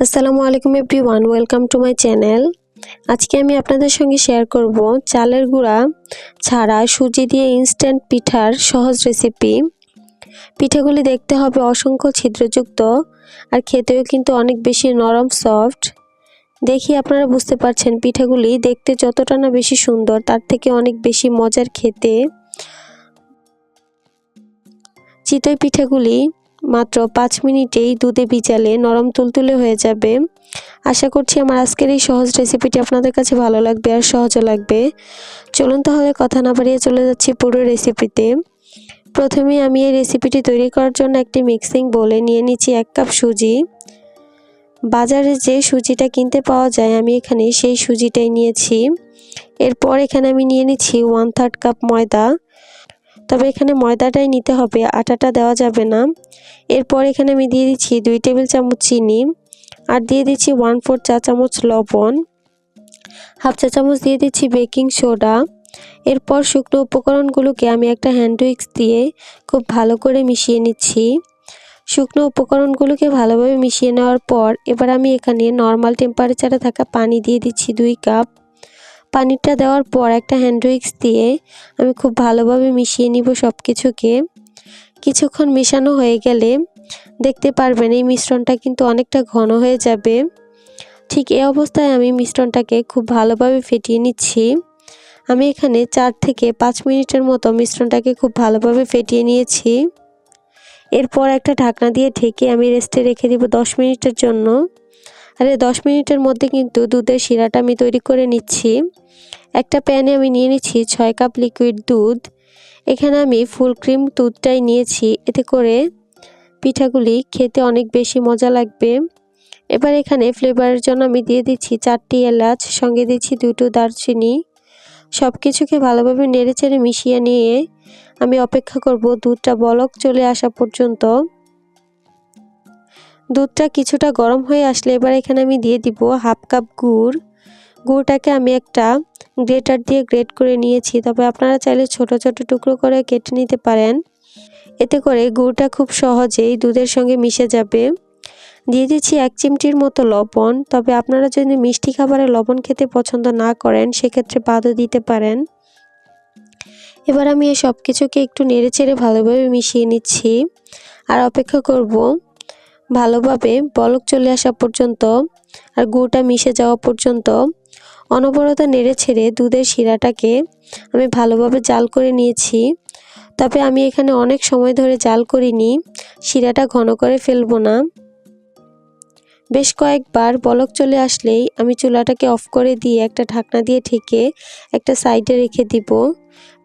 আসসালামু আলাইকুম everyone, welcome to my channel. আজকে আমি আপনাদের সঙ্গে শেয়ার করব চালের গুঁড়া ছাড়া সুজি দিয়ে ইনস্ট্যান্ট পিঠার সহজ রেসিপি পিঠাগুলি দেখতে হবে অসংখ্য ছিদ্রযুক্ত আর খেতেও কিন্তু অনেক বেশি নরম সফট দেখি আপনারা বুঝতে পারছেন পিঠাগুলি দেখতে যতটা না বেশি সুন্দর, তার থেকে অনেক বেশি মজার খেতে। চিতই পিঠাগুলি মাত্র পাঁচ মিনিটেই দুধে ভিজালে নরম তুলতুলে হয়ে যাবে। আশা করছি আমার আজকের এই সহজ রেসিপিটি আপনাদের কাছে ভালো লাগবে আর সহজও লাগবে। চলুন তাহলে কথা না বাড়িয়ে চলে যাচ্ছি পুরো রেসিপিতে প্রথমে আমি এই রেসিপিটি তৈরি করার জন্য একটি মিক্সিং বলে নিয়ে নিচ্ছি এক কাপ সুজি। বাজারে যে সুজিটা কিনতে পাওয়া যায়, আমি এখানে সেই সুজিটাই নিয়েছি। এরপর এখানে আমি নিয়ে নিচ্ছি ওয়ান থার্ড কাপ ময়দা। তবে এখানে ময়দাটাই নিতে হবে, আটাটা দেওয়া যাবে না। এরপর এখানে আমি দিয়ে দিচ্ছি দুই টেবিল চামচ চিনি আর দিয়ে দিচ্ছি ওয়ান ফোর চা চামচ লবণ। হাফ চা চামচ দিয়ে দিচ্ছি বেকিং সোডা এরপর শুকনো উপকরণগুলোকে আমি একটা হ্যান্ড উইক্স দিয়ে খুব ভালো করে মিশিয়ে নিচ্ছি। শুকনো উপকরণগুলোকে ভালোভাবে মিশিয়ে নেওয়ার পর এবার আমি এখানে নর্মাল টেম্পারেচারে থাকা পানি দিয়ে দিচ্ছি দুই কাপ পানিটা দেওয়ার পর একটা হ্যান্ড উইক্স দিয়ে আমি খুব ভালোভাবে মিশিয়ে নিব সব কিছুকে কিছুক্ষণ মেশানো হয়ে গেলে দেখতে পারবেন এই মিশ্রণটা কিন্তু অনেকটা ঘন হয়ে যাবে। ঠিক এই অবস্থায় আমি মিশ্রণটাকে খুব ভালোভাবে ফেটিয়ে নিচ্ছি। আমি এখানে চার থেকে পাঁচ মিনিটের মতো মিশ্রণটাকে খুব ভালোভাবে ফেটিয়ে নিয়েছি। এরপর একটা ঢাকনা দিয়ে ঢেকে আমি রেস্টে রেখে দিব দশ মিনিটের জন্য। আর দশ মিনিটের মধ্যে কিন্তু দুধের শিরাটা আমি তৈরি করে নিচ্ছি। একটা প্যানে আমি নিয়ে নিচ্ছি ছয় কাপ লিকুইড দুধ। এখানে আমি ফুল ক্রিম দুধটাই নিয়েছি। এতে করে পিঠাগুলি খেতে অনেক বেশি মজা লাগবে। এবার এখানে ফ্লেভারের জন্য আমি দিয়ে দিচ্ছি চারটি এলাচ, সঙ্গে দিচ্ছি দুটো দারচিনি। সব কিছুকে ভালোভাবে নেড়েচেড়ে মিশিয়ে নিয়ে আমি অপেক্ষা করব দুধটা বলক চলে আসা পর্যন্ত। দুধটা কিছুটা গরম হয়ে আসলে এবার এখানে আমি দিয়ে দিব হাফ কাপ গুড়। গুড়টাকে আমি একটা গ্রেটার দিয়ে গ্রেট করে নিয়েছি। তবে আপনারা চাইলে ছোট ছোট টুকরো করে কেটে নিতে পারেন। এতে করে গুড়টা খুব সহজেই দুধের সঙ্গে মিশে যাবে। দিয়ে দিচ্ছি এক চিমটির মতো লবণ। তবে আপনারা যদি মিষ্টি খাবারে লবণ খেতে পছন্দ না করেন, সেক্ষেত্রে বাদও দিতে পারেন। এবার আমি এই সব কিছুকে একটু নেড়ে চেড়ে ভালোভাবে মিশিয়ে নিচ্ছি। আর অপেক্ষা করব ভালোভাবে বলক চলে আসা পর্যন্ত আর গুড়টা মিশে যাওয়া পর্যন্ত অনবরত নেড়ে ছেড়ে দুধের শিরাটাকে আমি ভালোভাবে জাল করে নিয়েছি। তবে আমি এখানে অনেক সময় ধরে জাল করিনি, শিরাটা ঘন করে ফেলব না। বেশ কয়েকবার বলক চলে আসলেই আমি চুলাটাকে অফ করে দিয়ে একটা ঢাকনা দিয়ে ঠেকে একটা সাইডে রেখে দিব।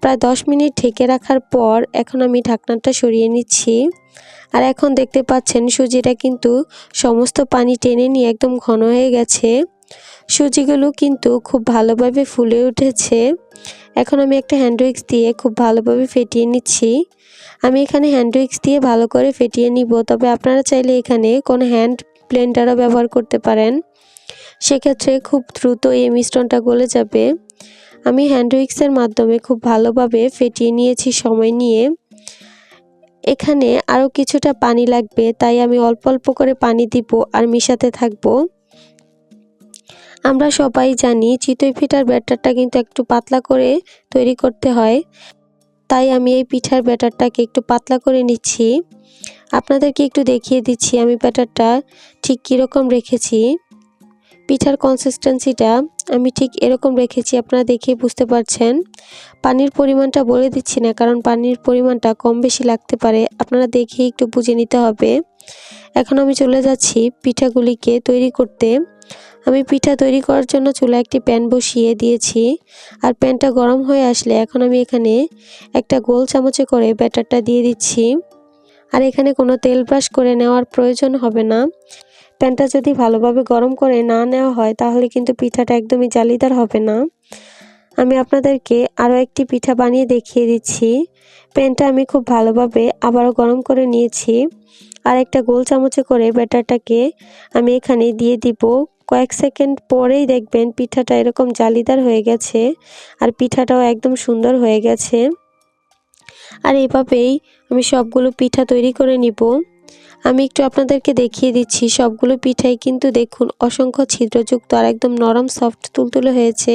প্রায় দশ মিনিট ঢেকে রাখার পর এখন আমি ঢাকনাটা সরিয়ে নিচ্ছি। আর এখন দেখতে পাচ্ছেন সুজিটা কিন্তু সমস্ত পানি টেনে নিয়ে একদম ঘন হয়ে গেছে। সুজিগুলো কিন্তু খুব ভালোভাবে ফুলে উঠেছে। এখন আমি একটা হ্যান্ড উইক্স দিয়ে খুব ভালোভাবে ফেটিয়ে নিচ্ছি। আমি এখানে হ্যান্ড উইক্স দিয়ে ভালো করে ফেটিয়ে নিব। তবে আপনারা চাইলে এখানে কোনো হ্যান্ড ব্লেন্ডারও ব্যবহার করতে পারেন। সেক্ষেত্রে খুব দ্রুত এই মিশ্রণটা গলে যাবে। আমি হ্যান্ড উইক্সের মাধ্যমে খুব ভালোভাবে ফেটিয়ে নিয়েছি সময় নিয়ে। এখানে আরও কিছুটা পানি লাগবে, তাই আমি অল্প অল্প করে পানি দিব আর মিশাতে থাকব। আমরা সবাই জানি চিতই পিঠার ব্যাটারটা কিন্তু একটু পাতলা করে তৈরি করতে হয়, তাই আমি এই পিঠার ব্যাটারটাকে একটু পাতলা করে নিচ্ছি। আপনাদেরকে একটু দেখিয়ে দিচ্ছি আমি ব্যাটারটা ঠিক কীরকম রেখেছি। পিঠার কনসিস্টেন্সিটা আমি ঠিক এরকম রেখেছি, আপনারা দেখে বুঝতে পারছেন। পানির পরিমাণটা বলে দিচ্ছি না, কারণ পানির পরিমাণটা কম বেশি লাগতে পারে, আপনারা দেখে একটু বুঝে নিতে হবে। এখন আমি চলে যাচ্ছি পিঠাগুলিকে তৈরি করতে। আমি পিঠা তৈরি করার জন্য চুলা একটি প্যান বসিয়ে দিয়েছি, আর প্যানটা গরম হয়ে আসলে এখন আমি এখানে একটা গোল চামচে করে ব্যাটারটা দিয়ে দিচ্ছি। আর এখানে কোনো তেল ব্রাশ করে নেওয়ার প্রয়োজন হবে না। প্যানটা যদি ভালোভাবে গরম করে না নেওয়া হয়, তাহলে কিন্তু পিঠাটা একদমই জালিদার হবে না। আমি আপনাদেরকে আরও একটি পিঠা বানিয়ে দেখিয়ে দিচ্ছি। প্যানটা আমি খুব ভালোভাবে আবারও গরম করে নিয়েছি। আর একটা গোল চামচে করে ব্যাটারটাকে আমি এখানে দিয়ে দিব। কয়েক সেকেন্ড পরেই দেখবেন পিঠাটা এরকম জালিদার হয়ে গেছে আর পিঠাটাও একদম সুন্দর হয়ে গেছে। আর এভাবেই আমি সবগুলো পিঠা তৈরি করে নিব। আমি একটু আপনাদেরকে দেখিয়ে দিচ্ছি, সবগুলো পিঠাই কিন্তু দেখুন অসংখ্য ছিদ্রযুক্ত আর একদম নরম সফট তুলতুলে হয়েছে।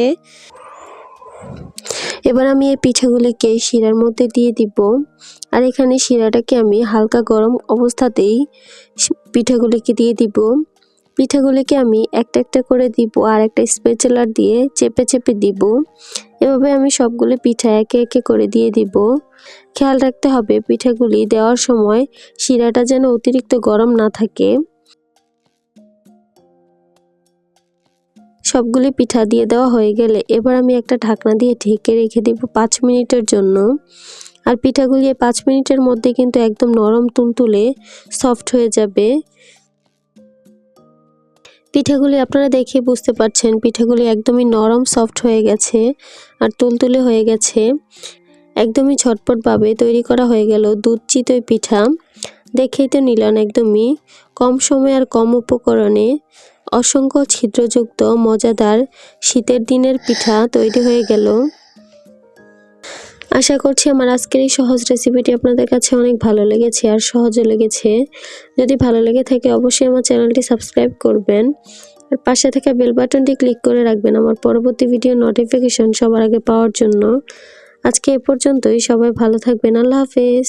এবার আমি এই পিঠাগুলিকে শিরার মধ্যে দিয়ে দিব। আর এখানে শিরাটাকে আমি হালকা গরম অবস্থাতেই পিঠাগুলিকে দিয়ে দিব। পিঠাগুলিকে আমি একটা একটা করে দিব আর একটা স্পেচেলার দিয়ে চেপে চেপে দিব। এভাবে আমি সবগুলো পিঠা একে একে করে দিয়ে দিব। খেয়াল রাখতে হবে পিঠাগুলি দেওয়ার সময় শিরাটা যেন অতিরিক্ত গরম না থাকে। সবগুলি পিঠা দিয়ে দেওয়া হয়ে গেলে এবার আমি একটা ঢাকনা দিয়ে ঢেকে রেখে দিব পাঁচ মিনিটের জন্য। আর পিঠাগুলি পাঁচ মিনিটের মধ্যে কিন্তু একদম নরম তুলতুলে সফট হয়ে যাবে। পিঠাগুলি আপনারা দেখে বুঝতে পারছেন, পিঠাগুলি একদমই নরম সফট হয়ে গেছে আর তুলতুলে হয়ে গেছে। একদমই ঝটপটভাবে তৈরি করা হয়ে গেল দুধ চিতই পিঠা। দেখেই তো নিলেন একদমই কম সময় আর কম উপকরণে অসংখ্য ছিদ্রযুক্ত, মজাদার শীতের দিনের পিঠা তৈরি হয়ে গেল। আশা করছি আমার আজকের এই সহজ রেসিপিটি আপনাদের কাছে অনেক ভালো লেগেছে আর সহজও লেগেছে। যদি ভালো লেগে থাকে অবশ্যই আমার চ্যানেলটি সাবস্ক্রাইব করবেন। আর পাশে থাকা বেল বাটনটি ক্লিক করে রাখবেন আমার পরবর্তী ভিডিও নোটিফিকেশন সবার আগে পাওয়ার জন্য। আজকে এ পর্যন্তই, সবাই ভালো থাকবেন, আল্লাহ হাফেজ।